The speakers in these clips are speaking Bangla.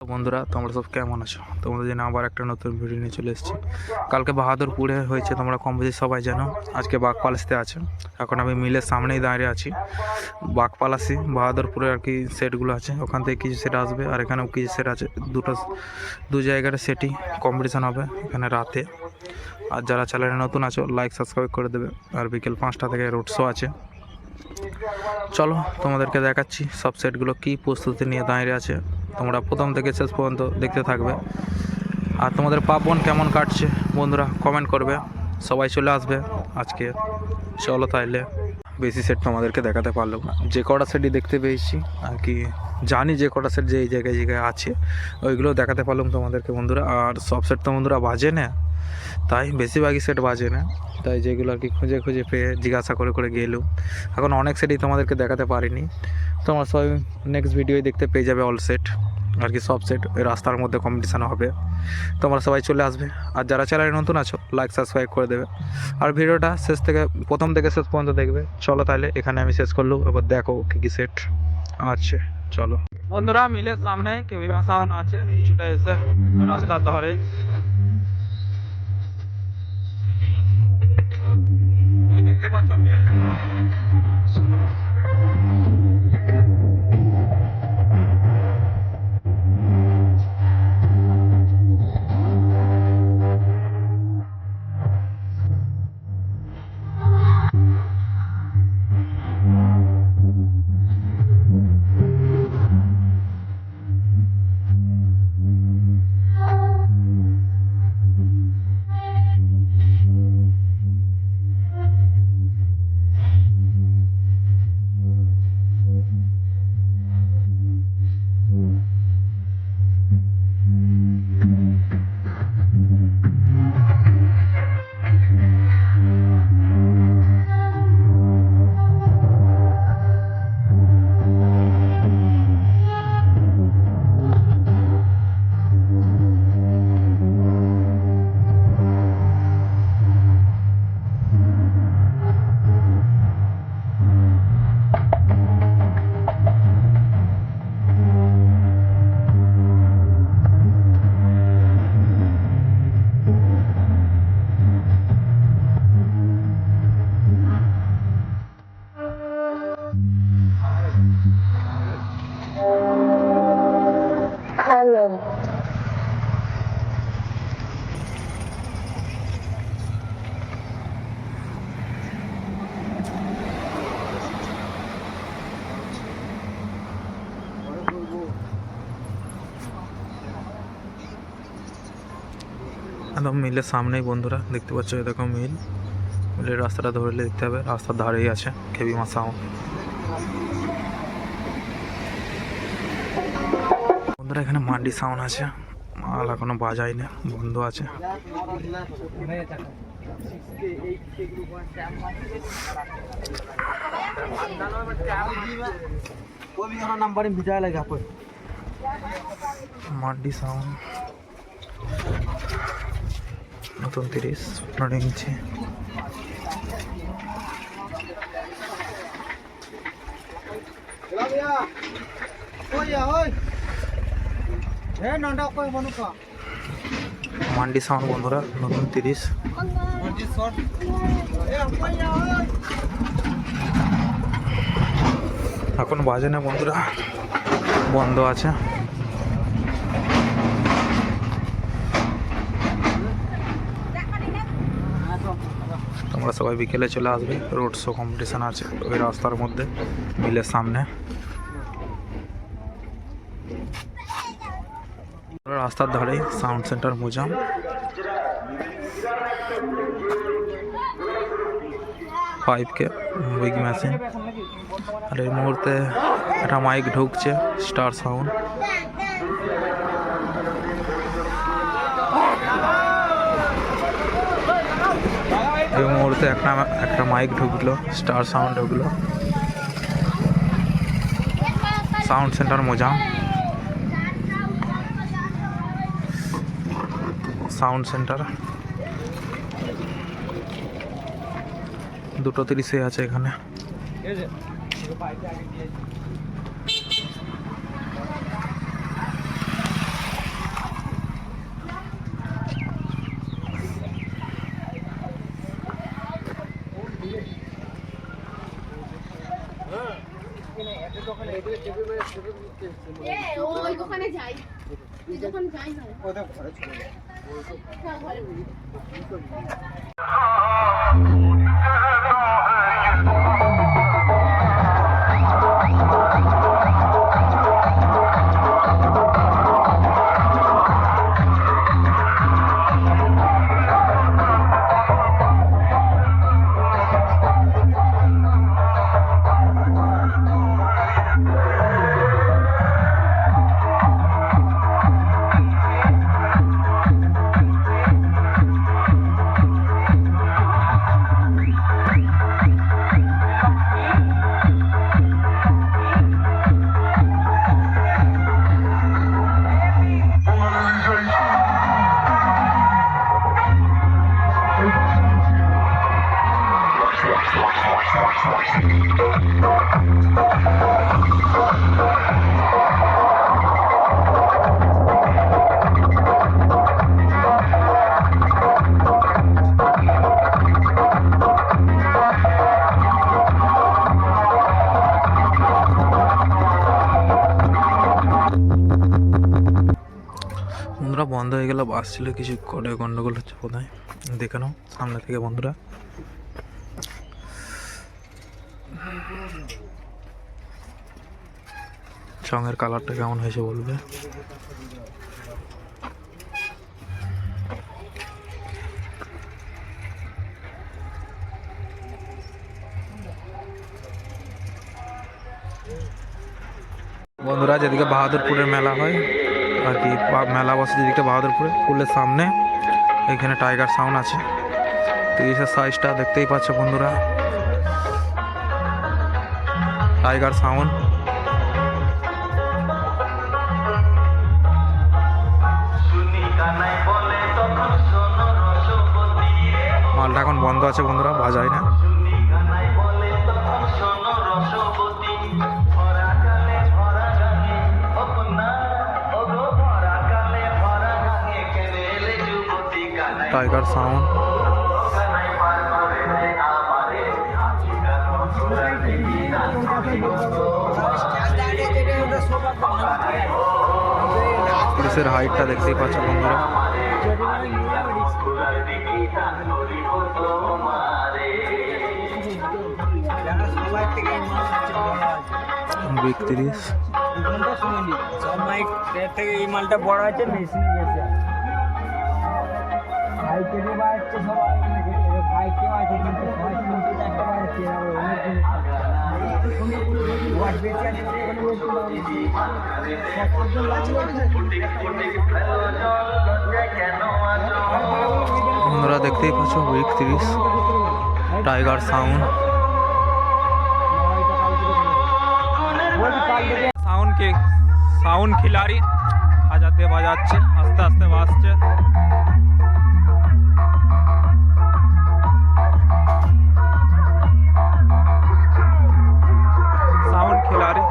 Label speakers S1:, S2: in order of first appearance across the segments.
S1: বন্ধুরা, তোমরা সব কেমন আছো? তোমাদের জন্য আবার একটা নতুন ভিডিও নিয়ে চলে এসেছি। কালকে বাহাদুরপুরে হয়েছে, তোমরা কম বেশি সবাই জানো। আজকে বাঘপালাসিতে আছে। এখন আমি মিলের সামনেই দাঁড়িয়ে আছি। বাঘপালাসি, বাহাদুরপুরে আর কি সেটগুলো আছে। ওখান থেকে কিছু সেট আসবে, আর এখানেও কিছু সেট আছে। দুটো, দু জায়গার সেটই কম্পিটিশান হবে এখানে রাতে। আর যারা চ্যানেলে নতুন আছো লাইক সাবস্ক্রাইব করে দেবে। আর বিকেল পাঁচটা থেকে রোড শো আছে। চলো, তোমাদেরকে দেখাচ্ছি সব সেটগুলো কী প্রস্তুতি নিয়ে দাঁড়িয়ে আছে। তোমরা প্রথম থেকে শেষ পর্যন্ত দেখতে থাকবে। আর তোমাদের পাপন কেমন কাটছে বন্ধুরা কমেন্ট করবে। সবাই চলে আসবে আজকে। চলো তাইলে। বেশি সেট তোমাদেরকে দেখাতে পারলাম না। যে কটা সেটই দেখতে পেয়েছি, আর কি জানি যে কটা সেট যে এই জায়গায় জায়গায় আছে, ওইগুলো দেখাতে পারলাম তোমাদেরকে বন্ধুরা। আর সব সেট তো বন্ধুরা বাজে না। তাই বেশিরভাগই সেট বাজে না। তাই যেগুলো আর কি খুঁজে খুঁজে পেয়ে জিজ্ঞাসা করে করে গেলেও এখন অনেক সেটই তোমাদেরকে দেখাতে পারিনি। তোমরা সবাই নেক্সট ভিডিওই দেখতে পেয়ে যাবে অল সেট আর কি সব সেট ওই রাস্তার মধ্যে কম্পিটিশান হবে। তোমরা সবাই চলে আসবে। আর যারা চ্যানেলে নতুন আছো লাইক সাবস্ক্রাইব করে দেবে। আর ভিডিওটা শেষ থেকে, প্রথম থেকে শেষ পর্যন্ত দেখবে। চলো তাহলে এখানে আমি শেষ করল এবার দেখো কী কী সেট আছে। চলো। বন্ধুরা মিলে সামনে সাউন্ড আছে। কিছুটা এসে রাস্তার ধারে দেখতে পাচ্ছ
S2: Hello.
S1: একদম মিলের সামনেই বন্ধুরা দেখতে পাচ্ছ এরকম মিল। মিলের রাস্তাটা ধরলে দেখতে হবে রাস্তার ধারেই আছে খেবি মাসা বন্ধুরা এখানে মান্ডি সাউন্ড আছে মাল এখনও বাজাই না বন্ধ আছে। মান্ডি সাউন্ড নতুন তিরিশ, পনেরো ইঞ্চি। মান্ডি সাউন্ড, বন্ধুরা, নতুন তিরিশ। এখন বাজে না, বন্ধুরা। বন্ধ আছে। তোমরা সবাই বিকেলে চলে আসবে। রোড শো কম্পিটিশান আছে ওই রাস্তার মধ্যে মিলের সামনে। রাস্তার ধারেই sound centre Mozam. Five K wig machine আর এই মুহূর্তে একটা মাইক ঢুকছে স্টার সাউন্ড এই মুহূর্তে একটা একটা মাইক ঢুকলো স্টার সাউন্ড ঢুকলো। Sound centre Mozam. Sound centre দুটো তিরিশে আছে এখানে।
S3: ওদের ঘরে চলে যায়
S1: বন্ধ হয়ে গেল বাস ছিল কিছু করে গন্ডগোল হচ্ছে বোধহয়। দেখে নাও, সামনে থেকে বন্ধুরা। সঙ্গের কালারটা কেমন হয়েছে বলবে? বন্ধুরা, যেদিকে বাহাদুরপুরের মেলা হয় আর কি মেলা বসে যেদিকে বাহাদুরপুরে স্কুলের সামনে, এখানে টাইগার সাউন্ড আছে। তিরিশের সাইজটা দেখতেই পাচ্ছ বন্ধুরা। Tiger sound. মালটা এখন বন্ধ আছে বন্ধুরা, বাজায় না। টাইগার সাউন্ড পুলিশের হাইটটা দেখতেই পাচ্ছ বন্ধুরা।
S3: নিই সব মাইক থেকে এই মালটা বড় আছে মেশিনে আছে বাইকে
S1: দেখতেই পাচ্ছ বিগ তিরিশ টাইগার সাউন্ড সাউন্ড কে সাউন্ড খিলাড়ি। বাজাতে বাজাচ্ছে, আস্তে আস্তে বাজছে। সাউন্ড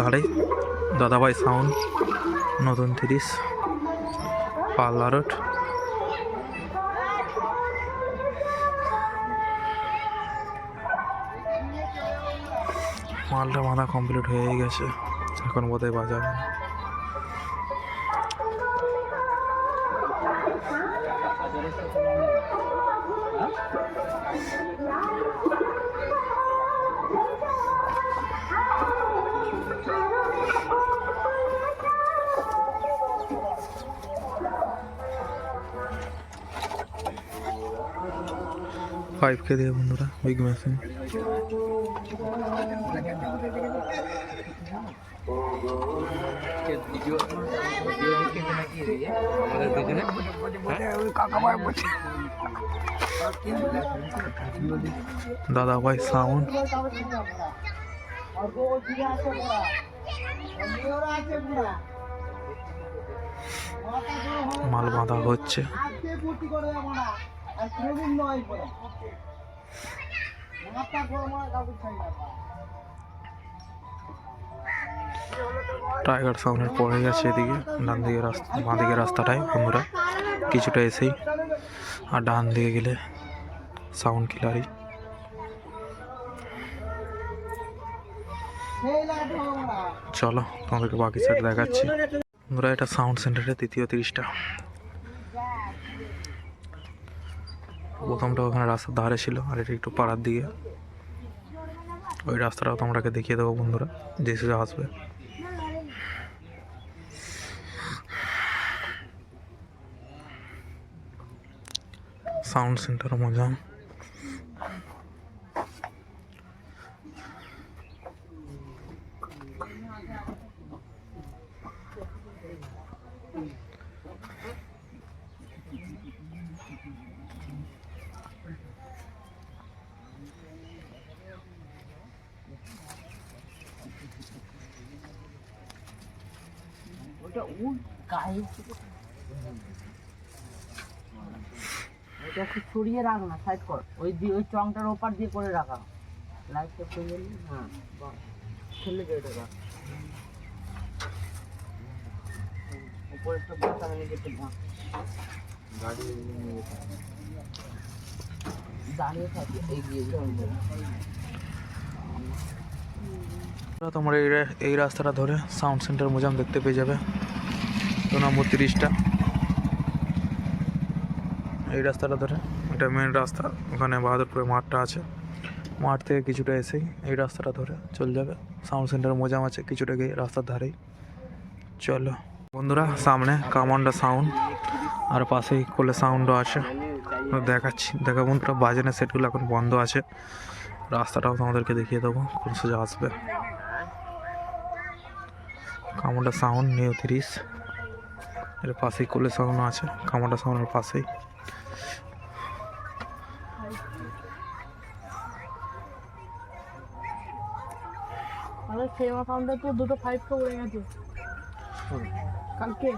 S1: ধারে। দাদাভাই সাউন্ড, নতুন তিরিশ, পাল্লা রোড। মালটা বাঁধা কমপ্লিট হয়ে গেছে। এখন বোধহয় বাজাবে ফাইভ কে দিয়ে বন্ধুরা বিগ মেশিন দাদা ভাই সাউন্ড মাল বাঁধা হচ্ছে।
S3: আজকে ভর্তি করে আর কোনদিন নয় পরে মাথা গরম হয় কাউকে ছাই না
S1: টাইগার সাউন্ডের পড়ে গেছে এদিকে ডান দিকে রাস্তা বাঁ দিকে রাস্তাটায় বন্ধুরা। কিছুটা এসেই আর ডান দিকে গেলে সাউন্ড কিলারি
S3: সেই লাইট আমরা
S1: চলো তোমাদেরকে বাকি সাইড দেখাচ্ছি। বন্ধুরা এটা সাউন্ড সেন্টারের দ্বিতীয় তিরিশটা। প্রথমটা ওখানে রাস্তার ধারে ছিল আর এটা একটু পাড়ার দিকে। ওই রাস্তাটাও তোমাকে দেখিয়ে দেবো বন্ধুরা যে সোজা আসবে। সাউন্ড সেন্টার মজা।
S3: ওটা উল গায়ে ওটা একটু ছড়িয়ে রাখ না সাইড কর। ওই দিয়ে, ওই চংটার ওপার দিয়ে করে রাখা। লাইটটা খুলে হ্যাঁ ওটা রাখ। উপরে একটা বসা ভাগ দাঁড়িয়ে থাকে, এগিয়ে
S1: তোমরা এই রাস্তাটা ধরে সাউন্ড সেন্টার মোজাম দেখতে পেয়ে যাবে। দু নম্বর তিরিশটা। এই রাস্তাটা ধরে, এটা মেন রাস্তা। ওখানে বাহাদুরপুরে মাঠটা আছে। মাঠ থেকে কিছুটা এসেই এই রাস্তাটা ধরে চলে যাবে। সাউন্ড সেন্টার মোজাম আছে কিছুটা গিয়ে রাস্তার ধারেই। চলো। বন্ধুরা, সামনে কামান্ডা সাউন্ড। আর পাশেই কোলে সাউন্ডও আছে। দেখাচ্ছি দেখা বন্ধুরা, বাজানের সেটগুলো এখন বন্ধ আছে। রাস্তাটাও তোমাদেরকে দেখিয়ে দেবো, কোন সোজা আসবে। কামোডা সাউন্ড, নিউ তিরিশ। এর পাশেই কোলে সাউন্ড আছে কামোডা সাউন্ডের পাশেই।
S2: আমার ফেমা ফাউন্ডার তো দুটো ফাইভ ফোর উড়ে গেছে। কালকে?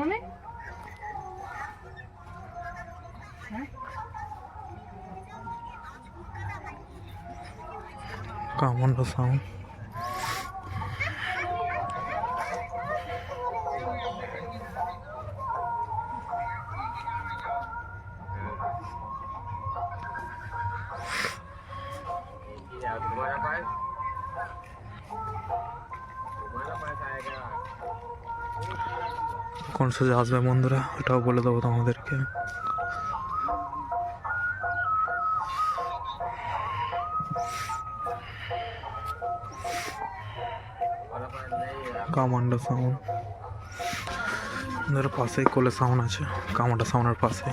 S2: মানে
S1: কামোডা সাউন্ড কোন সোজা আসবে বন্ধুরা? ওটাও বলে দেবো তোমাদেরকে। কামান্ডা সাউন্ড পাশেই কোলে সাউন্ড আছে। কামান্ডা সাউন্ডের পাশে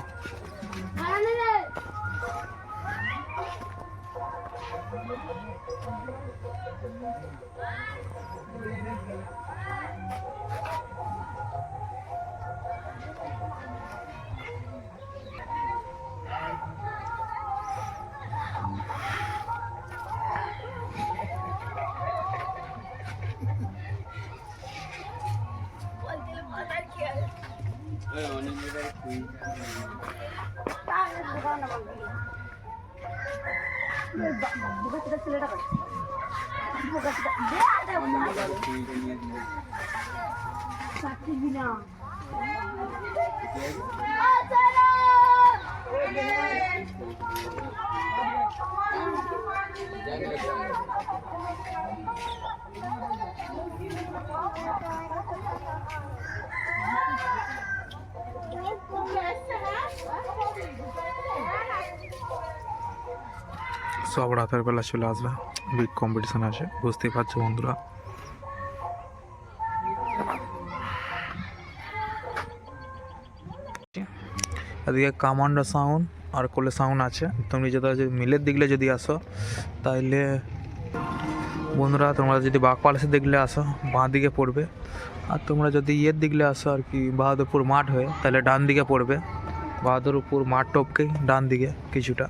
S1: Tayo, buka naman. Yes, sir. সব রাতের বেলা চলে আসবে। বিগ কম্পিটিশন আছে বুঝতেই পারছ বন্ধুরা। এদিকে কামান্ডা সাউন্ড আর কোলে সাউন্ড আছে। তুমি যদি মিলের দিকলে যদি আসো, তাইলে বন্ধুরা তোমরা যদি বাঘ প্যালেসের দিকলে আসো, বাঁ দিকে পড়বে। আর তোমরা যদি ইয়ের দিকলে আসো আর কি, বাহাদুরপুর মাঠ হয়ে তাহলে ডান দিকে পড়বে। বাহাদুরপুর মাঠ টপকেই ডান দিকে কিছুটা।